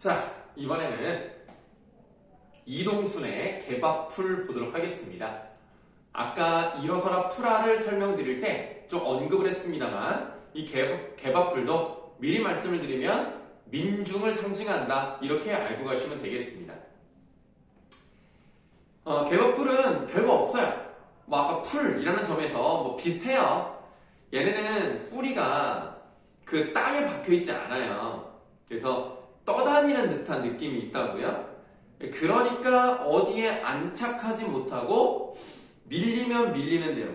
자, 이번에는 이동순의 개밥풀 보도록 하겠습니다. 아까 일어서라 풀아를 설명드릴 때 좀 언급을 했습니다만 이 개, 개밥풀도 미리 말씀을 드리면 민중을 상징한다 이렇게 알고 가시면 되겠습니다. 어, 개밥풀은 별거 없어요. 뭐 아까 풀이라는 점에서 뭐 비슷해요. 얘네는 뿌리가 그 땅에 박혀 있지 않아요. 그래서 떠다니는 듯한 느낌이 있다고요. 그러니까 어디에 안착하지 못하고 밀리면 밀리는 대로,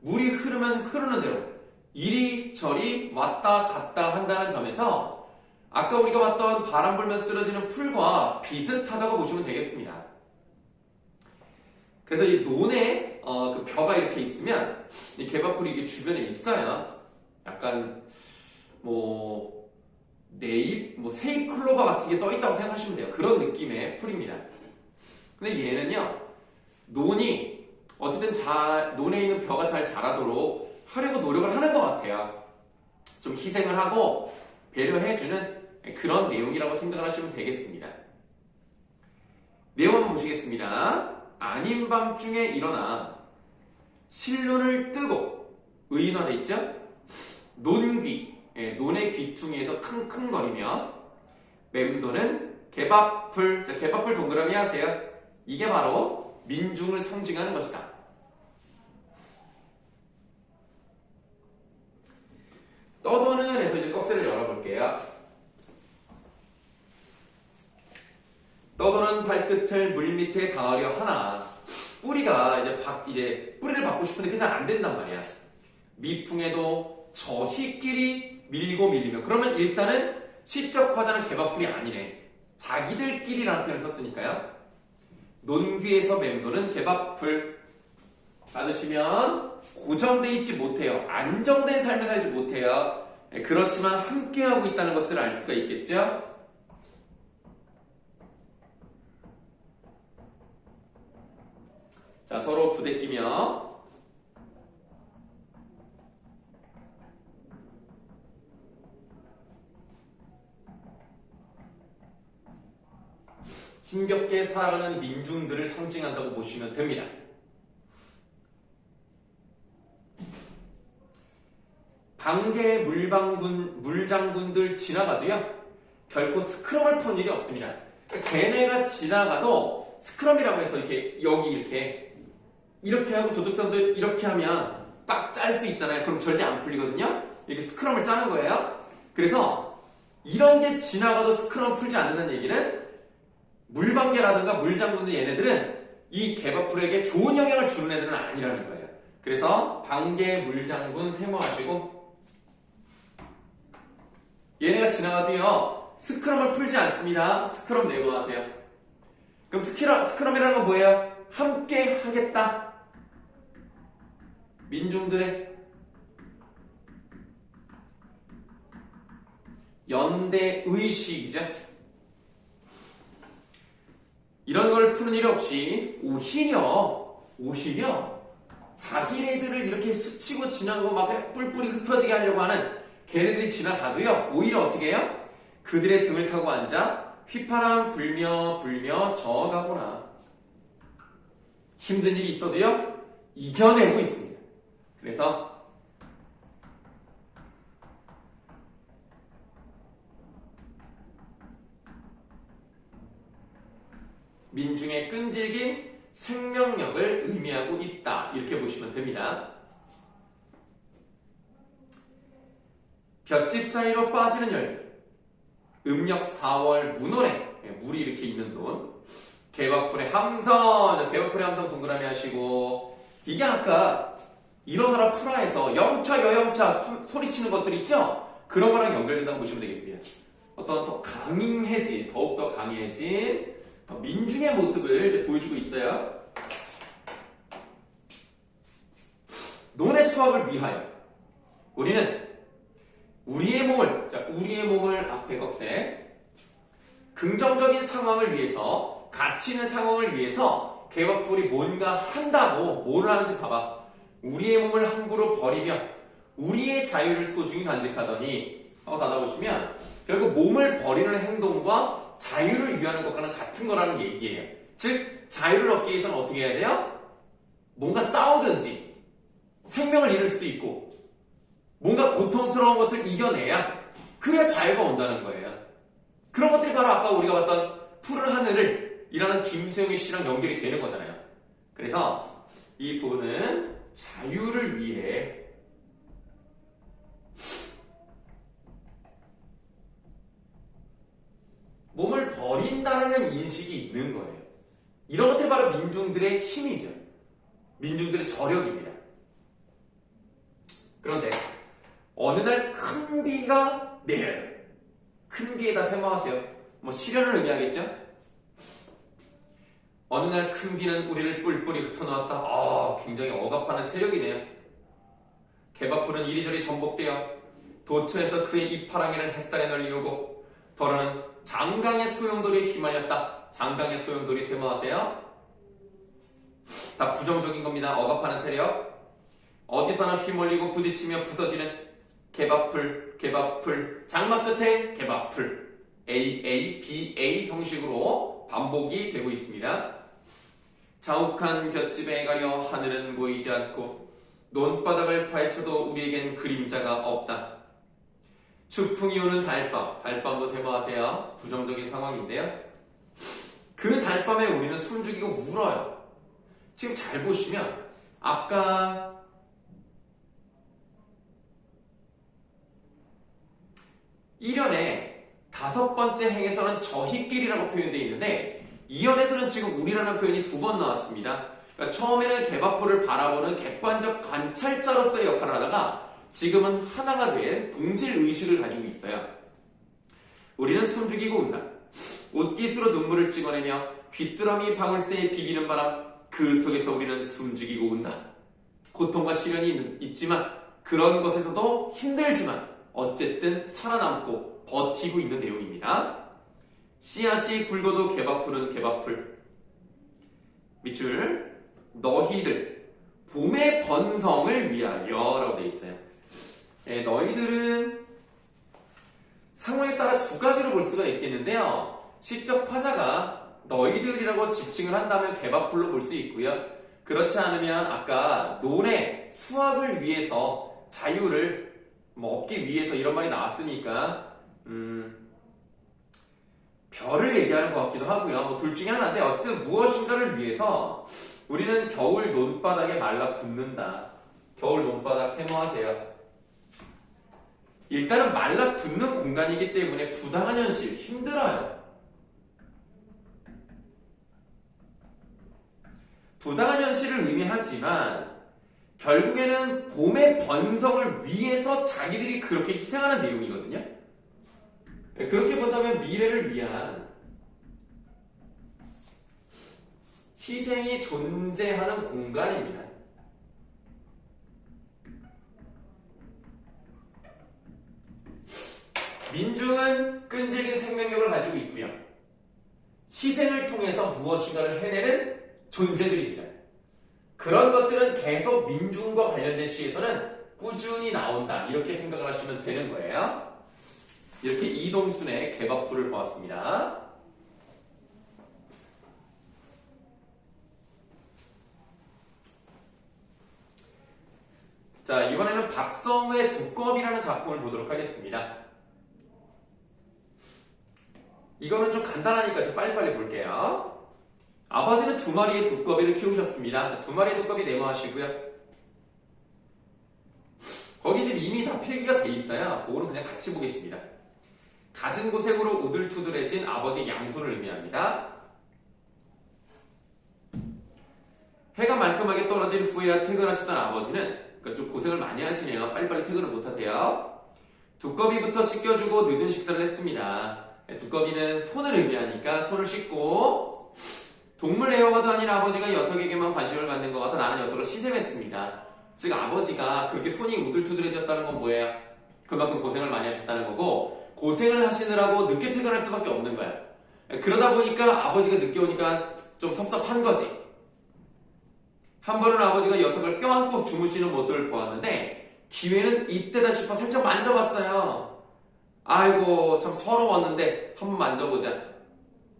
물이 흐르면 흐르는 대로 이리저리 왔다 갔다 한다는 점에서 아까 우리가 봤던 바람 불면 쓰러지는 풀과 비슷하다고 보시면 되겠습니다. 그래서 이 논에 어, 그 벼가 이렇게 있으면 이 개밥풀이 이게 주변에 있어요. 약간 뭐 네잎, 뭐 세잎클로버 같은 게 떠 있다고 생각하시면 돼요. 그런 느낌의 풀입니다. 근데 얘는요, 논이 어쨌든 잘 논에 있는 벼가 잘 자라도록 하려고 노력을 하는 것 같아요. 좀 희생을 하고 배려해주는 그런 내용이라고 생각을 하시면 되겠습니다. 내용 한번 보시겠습니다. 아닌 밤중에 일어나 실눈을 뜨고 의인화돼 있죠? 논귀, 예, 논의 귀퉁이에서 킁킁거리며 맴도는 개밥풀, 자, 개밥풀 동그라미 하세요. 이게 바로 민중을 상징하는 것이다. 떠도는 에서 이제 꺽쇠를 열어볼게요. 떠도는 발끝을 물 밑에 닿으려 하나 뿌리가 이제 박 이제 뿌리를 받고 싶은데 그게 잘안 된단 말이야. 미풍에도 저희끼리 밀고 밀리면 그러면 일단은 시적 화자는 개밥풀이 아니네. 자기들끼리라는 표현을 썼으니까요. 논귀에서 맴도는 개밥풀 받으시면 고정돼 있지 못해요. 안정된 삶을 살지 못해요. 예, 그렇지만 함께하고 있다는 것을 알 수가 있겠죠? 자, 서로 부대끼며 힘겹게 살아가는 민중들을 상징한다고 보시면 됩니다. 방계 물방군, 물장군들 지나가도요, 결코 스크럼을 푼 일이 없습니다. 그러니까 걔네가 지나가도 스크럼이라고 해서 이렇게, 여기 이렇게, 이렇게 하고 조tuk선도 이렇게 하면 딱 짤 수 있잖아요. 그럼 절대 안 풀리거든요? 이렇게 스크럼을 짜는 거예요. 그래서 이런 게 지나가도 스크럼 풀지 않는다는 얘기는 물방개라든가 물장군들 얘네들은 이 개밥풀에게 좋은 영향을 주는 애들은 아니라는 거예요. 그래서 방개, 물장군 세모하시고 얘네가 지나가도요 스크럼을 풀지 않습니다. 스크럼 내고 하세요. 그럼 스크럼, 스크럼이라는 건 뭐예요? 함께 하겠다. 민중들의 연대 의식이죠. 이런 걸 푸는 일 없이 오히려 오히려 자기네들을 이렇게 스치고 지나고 막 뿔뿔이 흩어지게 하려고 하는 걔네들이 지나가도요 오히려 어떻게 해요? 그들의 등을 타고 앉아 휘파람 불며 불며 저어가거나 힘든 일이 있어도요 이겨내고 있습니다. 그래서 민중의 끈질긴 생명력을 의미하고 있다. 이렇게 보시면 됩니다. 볏짚 사이로 빠지는 열기. 음력 4월 문월에 예, 물이 이렇게 있는 돈. 개밥풀의 함선. 자, 개밥풀의 함선 동그라미 하시고. 이게 아까 일어서라 프라에서 영차 여영차 소- 소리치는 것들 있죠? 그런 거랑 연결된다고 보시면 되겠습니다. 어떤 더 강인해진, 더욱더 강해진 어, 민중의 모습을 보여주고 있어요. 논의 수확을 위하여 우리는 우리의 몸을, 자, 우리의 몸을 앞에 꺽쇠, 긍정적인 상황을 위해서, 가치 있는 상황을 위해서 개밥풀이 뭔가 한다고 뭘 하는지 봐봐. 우리의 몸을 함부로 버리며 우리의 자유를 소중히 간직하더니 하고 닫아보시면 결국 몸을 버리는 행동과 자유를 위하는 것과는 같은 거라는 얘기예요. 즉 자유를 얻기 위해서는 어떻게 해야 돼요? 뭔가 싸우든지 생명을 잃을 수도 있고 뭔가 고통스러운 것을 이겨내야 그래야 자유가 온다는 거예요. 그런 것들이 바로 아까 우리가 봤던 푸른 하늘을 이라는 김세용이 씨랑 연결이 되는 거잖아요. 그래서 이 부분은 자유를 위해 있는 거예요. 이런 것들이 바로 민중들의 힘이죠. 민중들의 저력입니다. 그런데 어느 날 큰 비가 내려요. 큰 비에다 생각하세요. 뭐 시련을 의미하겠죠? 어느 날 큰 비는 우리를 뿔뿔이 흩어놓았다. 아, 굉장히 억압하는 세력이네요. 개밥풀은 이리저리 전복되어 도처에서 그의 이파랑이를 햇살에 널리우고 더러는 장강의 소용돌이에 휘말렸다. 장강의 소용돌이 세모하세요. 다 부정적인 겁니다. 억압하는 세력. 어디서나 휘몰리고 부딪히며 부서지는 개밥풀, 개밥풀, 장막 끝에 개밥풀. A, A, B, A 형식으로 반복이 되고 있습니다. 자욱한 볏집에 가려 하늘은 보이지 않고 논바닥을 파헤쳐도 우리에겐 그림자가 없다. 추풍이 오는 달밤, 달밤도 세모하세요. 부정적인 상황인데요. 그 달밤에 우리는 숨죽이고 울어요. 지금 잘 보시면 아까 일연의 다섯 번째 행에서는 저희끼리라고 표현되어 있는데 이연에서는 지금 우리라는 표현이 두 번 나왔습니다. 그러니까 처음에는 개바포를 바라보는 객관적 관찰자로서의 역할을 하다가 지금은 하나가 된 동질 의식을 가지고 있어요. 우리는 숨죽이고 운다. 옷깃으로 눈물을 찍어내며 귀뚜라미 방울새에 비비는 바람 그 속에서 우리는 숨죽이고 운다. 고통과 시련이 있- 있지만 그런 것에서도 힘들지만 어쨌든 살아남고 버티고 있는 내용입니다. 씨앗이 굵어도 개밥풀은 개밥풀. 밑줄 너희들 봄의 번성을 위하여라고 되어 있어요. 네, 너희들은 상황에 따라 두 가지로 볼 수가 있겠는데요. 시적 화자가 너희들이라고 지칭을 한다면 개밥풀로 볼 수 있고요. 그렇지 않으면 아까 노래, 수학을 위해서 자유를 뭐 얻기 위해서 이런 말이 나왔으니까 음, 별을 얘기하는 것 같기도 하고요. 뭐 둘 중에 하나인데 어쨌든 무엇인가를 위해서 우리는 겨울 논바닥에 말라 붙는다. 겨울 논바닥 세모하세요. 일단은 말라 붙는 공간이기 때문에 부당한 현실 힘들어요. 부당한 현실을 의미하지만 결국에는 봄의 번성을 위해서 자기들이 그렇게 희생하는 내용이거든요. 네, 그렇게 본다면 미래를 위한 희생이 존재하는 공간입니다. 민중은 끈질긴 생명력을 가지고 있고요. 희생을 통해서 무엇인가를 해내는 존재들입니다. 그런 것들은 계속 민중과 관련된 시에서는 꾸준히 나온다. 이렇게 생각을 하시면 되는 거예요. 이렇게 이동순의 개밥풀을 보았습니다. 자, 이번에는 박성우의 두꺼비라는 작품을 보도록 하겠습니다. 이거는 좀 간단하니까 좀 빨리빨리 볼게요. 아버지는 두 마리의 두꺼비를 키우셨습니다. 자, 두 마리의 두꺼비 네모하시고요. 거기 지금 이미 다 필기가 돼 있어요. 그거는 그냥 같이 보겠습니다. 갖은 고색으로 우들투들해진 아버지 양손을 의미합니다. 해가 말끔하게 떨어진 후에야 퇴근하셨던 아버지는 그러니까 좀 고생을 많이 하시네요. 빨리빨리 퇴근을 못하세요. 두꺼비부터 씻겨주고 늦은 식사를 했습니다. 네, 두꺼비는 손을 의미하니까 손을 씻고 동물 애호가도 아닌 아버지가 녀석에게만 관심을 갖는 것 같아 나는 녀석을 시샘했습니다. 즉 아버지가 그렇게 손이 우들투들해졌다는 건 뭐예요? 그만큼 고생을 많이 하셨다는 거고 고생을 하시느라고 늦게 퇴근할 수밖에 없는 거야. 그러다 보니까 아버지가 늦게 오니까 좀 섭섭한 거지. 한 번은 아버지가 녀석을 껴안고 주무시는 모습을 보았는데 기회는 이때다 싶어 살짝 만져봤어요. 아이고 참 서러웠는데 한번 만져보자.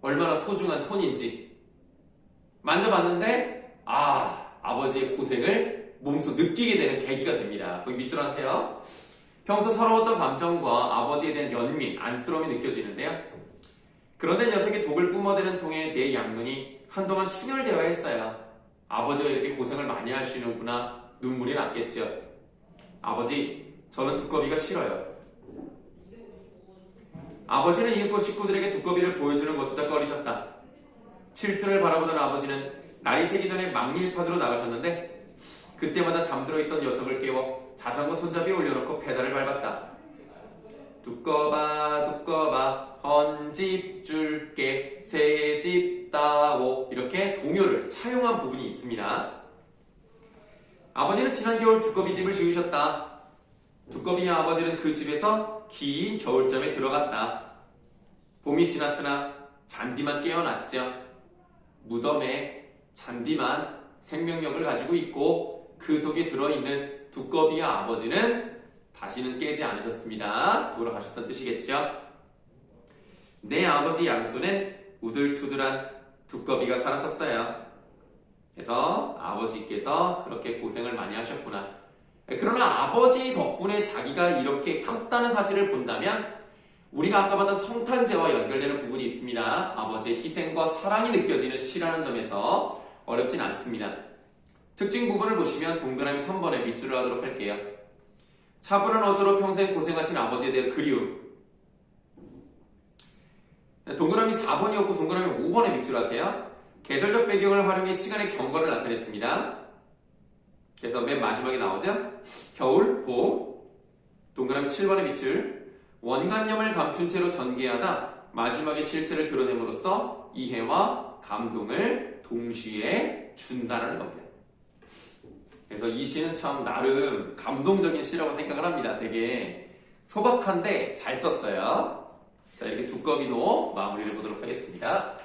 얼마나 소중한 손인지 만져봤는데 아 아버지의 고생을 몸소 느끼게 되는 계기가 됩니다. 거기 밑줄 하세요. 평소 서러웠던 감정과 아버지에 대한 연민, 안쓰러움이 느껴지는데요. 그런데 녀석이 독을 뿜어대는 통에 내 양눈이 한동안 충혈되어야 했어요. 아버지가 이렇게 고생을 많이 하시는구나 눈물이 났겠죠. 아버지, 저는 두꺼비가 싫어요. 아버지는 이윽고 식구들에게 두꺼비를 보여주는 것조차 꺼리셨다. 칠순을 바라보던 아버지는 날이 새기 전에 망릴판으로 나가셨는데 그때마다 잠들어 있던 녀석을 깨워 자전거 손잡이에 올려놓고 페달을 밟았다. 두꺼봐 두꺼봐 헌집 줄게 새집 따오 이렇게 동요를 차용한 부분이 있습니다. 아버지는 지난 겨울 두꺼비 집을 지으셨다. 두꺼비와 아버지는 그 집에서 긴 겨울잠에 들어갔다. 봄이 지났으나 잔디만 깨어났죠. 무덤에 잔디만 생명력을 가지고 있고 그 속에 들어있는 두꺼비와 아버지는 다시는 깨지 않으셨습니다. 돌아가셨다는 뜻이겠죠. 내 아버지 양손엔 우들투들한 두꺼비가 살았었어요. 그래서 아버지께서 그렇게 고생을 많이 하셨구나. 그러나 아버지 덕분에 자기가 이렇게 컸다는 사실을 본다면 우리가 아까 봤던 성탄제와 연결되는 부분이 있습니다. 아버지의 희생과 사랑이 느껴지는 시라는 점에서 어렵진 않습니다. 특징 부분을 보시면 동그라미 3번에 밑줄을 하도록 할게요. 차분한 어조로 평생 고생하신 아버지에 대한 그리움. 동그라미 4번이었고 동그라미 5번에 밑줄 하세요. 계절적 배경을 활용해 시간의 경과를 나타냈습니다. 그래서 맨 마지막에 나오죠? 겨울, 봄, 동그라미 7번의 밑줄. 원관념을 감춘 채로 전개하다 마지막에 실체를 드러냄으로써 이해와 감동을 동시에 준다는 겁니다. 그래서 이 시는 참 나름 감동적인 시라고 생각을 합니다. 되게 소박한데 잘 썼어요. 자, 이렇게 두꺼비도 마무리를 보도록 하겠습니다.